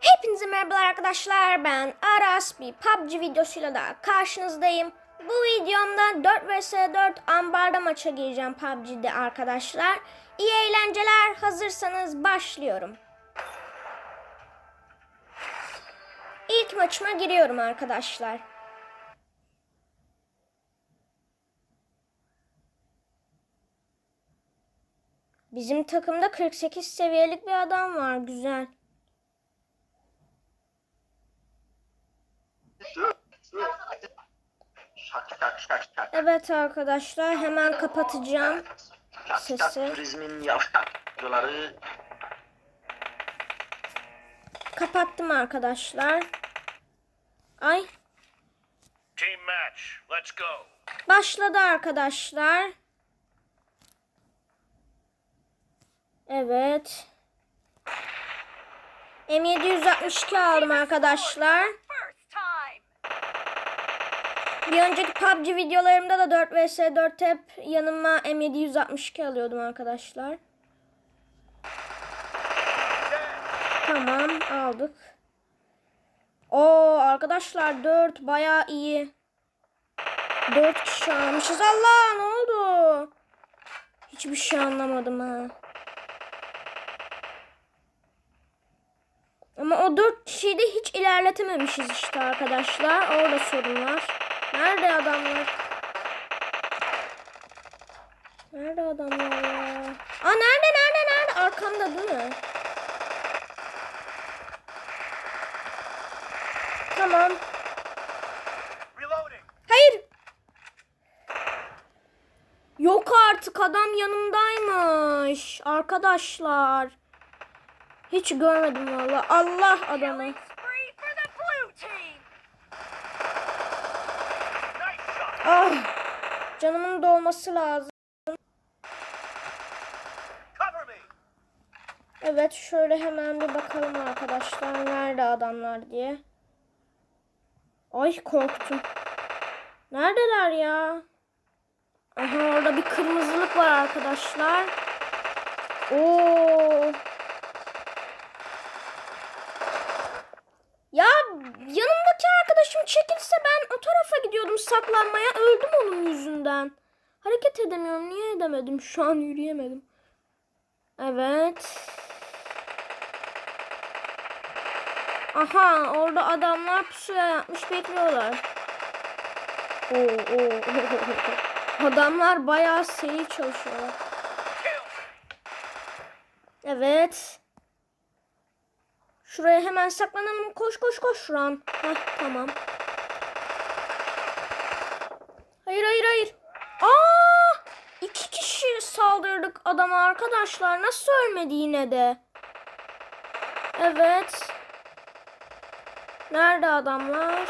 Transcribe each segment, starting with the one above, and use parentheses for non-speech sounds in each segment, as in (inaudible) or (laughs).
Hepinize merhabalar arkadaşlar. Ben Aras. Bir PUBG videosuyla da karşınızdayım. Bu videomda 4 vs 4 ambarda maça gireceğim PUBG'de arkadaşlar. İyi eğlenceler. Hazırsanız başlıyorum. İlk maçıma giriyorum arkadaşlar. Bizim takımda 48 seviyelik bir adam var. Güzel. Evet arkadaşlar hemen kapatacağım. Sesi. turizmin yavşak videoları. Kapattım arkadaşlar. Ay Team match. Let's go. başladı arkadaşlar. Evet. M762 aldım arkadaşlar. Bir önceki PUBG videolarımda da 4 vs 4 hep yanıma M762 alıyordum arkadaşlar. Tamam aldık. Oo arkadaşlar 4 bayağı iyi. 4 kişi almışız. Allah ne oldu? Hiçbir şey anlamadım ha. Ama o 4 kişiyi de hiç ilerletememişiz işte arkadaşlar. Orada sorun var. Nerede adamlar? Nerede adamlar ya? Aa nerede nerede nerede? Arkamda değil mi? Tamam. Hayır. Yok artık adam yanımdaymış. Arkadaşlar. Hiç görmedim valla. Allah adamı. Ah. Canımın dolması lazım. Evet şöyle hemen bir bakalım arkadaşlar. Nerede adamlar diye. Ay korktum. Neredeler ya? Aha orada bir kırmızılık var arkadaşlar. Oo. Saklanmaya. Öldüm onun yüzünden. Hareket edemiyorum. Niye edemedim? Şu an yürüyemedim. Evet. Aha orada adamlar pusuya yapmış bekliyorlar. Oo, oo. (laughs) Adamlar bayağı seri çalışıyorlar. Evet. Şuraya hemen saklanalım. Koş koş koş şuran. Heh tamam. Hayır hayır hayır. Aa! İki kişi saldırdık adama arkadaşlar. Nasıl ölmedi yine de? Evet. Nerede adamlar?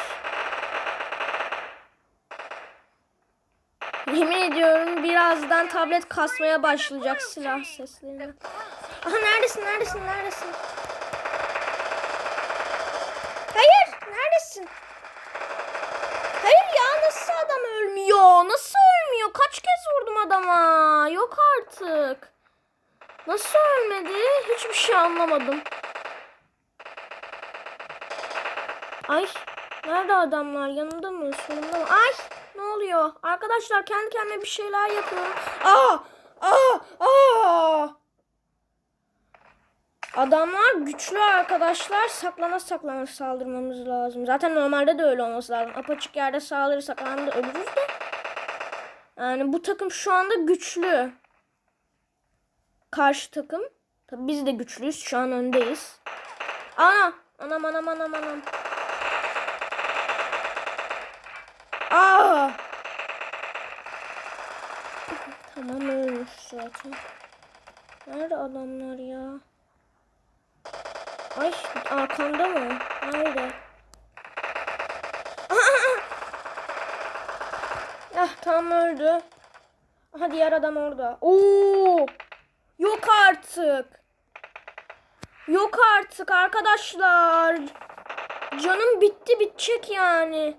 Yemin ediyorum birazdan tablet kasmaya başlayacak silah sesleri. Aha neredesin neredesin neredesin? Hayır neredesin? Hayır ya nasıl adam ölmüyor? Nasıl ölmüyor? Kaç kez vurdum adama? Yok artık. Nasıl ölmedi? Hiçbir şey anlamadım. Ay nerede adamlar? Yanında mı? Solunda mı? Ay ne oluyor? Arkadaşlar kendi kendime bir şeyler yapıyorum. Aa! Aa! Aa! Adamlar güçlü arkadaşlar. Saklana saklana saldırmamız lazım. Zaten normalde de öyle olması lazım. Apaçık yerde saldırırsak anında ölürüz de. Yani bu takım şu anda güçlü. Karşı takım. Tabii biz de güçlüyüz. Şu an öndeyiz. Ana! Anam anam anam anam. Aa! Tamam ölmüş zaten. Nerede adamlar ya? Ay arkamda mı? Nerede? Ah tam öldü. Aha diğer adam orada. Oo! Yok artık. Yok artık arkadaşlar. Canım bitti bitecek yani.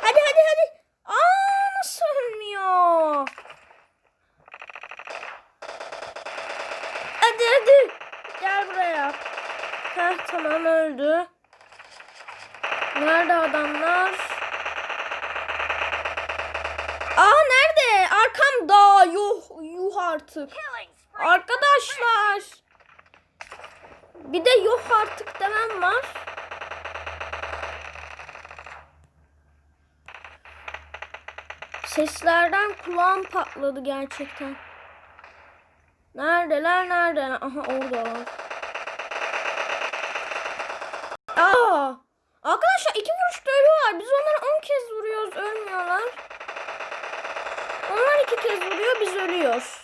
hadi hadi hadi. Aa nasıl ölmüyor? Hadi hadi. Gel buraya. Heh tamam öldü. Nerede adamlar? Aa nerede? Arkamda. Yuh, yuh artık. Arkadaşlar. Bir de yok artık demem var. Seslerden kulağım patladı gerçekten. Neredeler neredeler? Aha oradalar. Aa! Arkadaşlar iki vuruşta ölüyorlar. Biz onları 10 kez vuruyoruz ölmüyorlar. Onlar iki kez vuruyor biz ölüyoruz.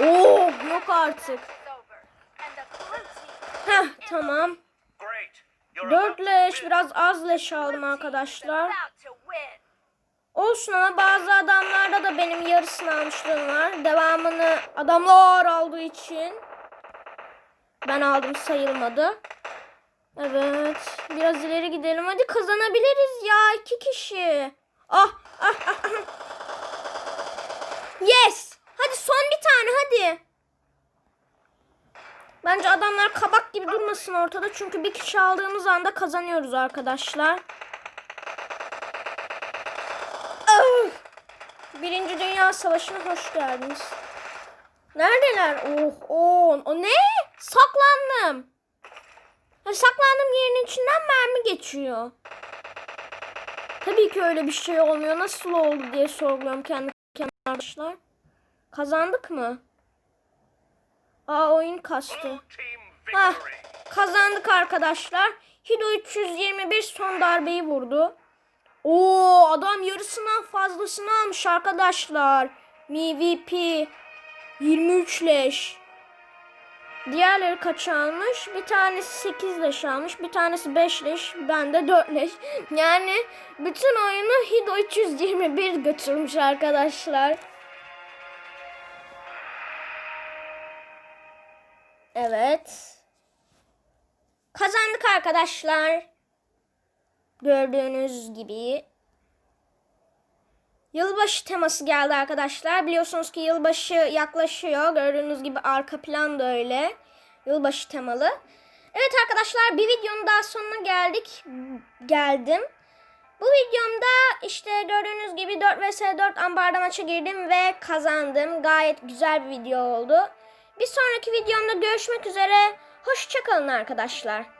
Oo yok artık. Heh tamam. Dört leş biraz az leş aldım arkadaşlar. Olsun ama bazı adamlarda da benim yarısını almışlığım var. Devamını adamlar aldığı için ben aldım sayılmadı. Evet. Biraz ileri gidelim. Hadi kazanabiliriz ya. iki kişi. Ah, ah, ah, ah. Yes. Hadi son bir tane hadi. Bence adamlar kabak gibi durmasın ortada. Çünkü bir kişi aldığımız anda kazanıyoruz arkadaşlar. Ah! Birinci Dünya Savaşı'na hoş geldiniz. Neredeler? Oh, oh. O ne? Saklandım. Ha, saklandığım yerin içinden mermi geçiyor. Tabii ki öyle bir şey olmuyor. Nasıl oldu diye sorguluyorum kendi kendime arkadaşlar. Kazandık mı? Aa oyun kastı. Hah, kazandık arkadaşlar. Hido 321 son darbeyi vurdu. Oo adam yarısından fazlasını almış arkadaşlar. MVP 23 leş. Diğerleri kaç almış? Bir tanesi 8 leş almış. Bir tanesi 5 leş. Ben de 4 leş. Yani bütün oyunu Hido 321 götürmüş arkadaşlar. Evet. Kazandık arkadaşlar. Gördüğünüz gibi. Yılbaşı teması geldi arkadaşlar. Biliyorsunuz ki yılbaşı yaklaşıyor. Gördüğünüz gibi arka plan da öyle. Yılbaşı temalı. Evet arkadaşlar bir videonun daha sonuna geldik. Geldim. Bu videomda işte gördüğünüz gibi 4 vs 4 ambarda maça girdim ve kazandım. Gayet güzel bir video oldu. Bir sonraki videomda görüşmek üzere. Hoşçakalın arkadaşlar.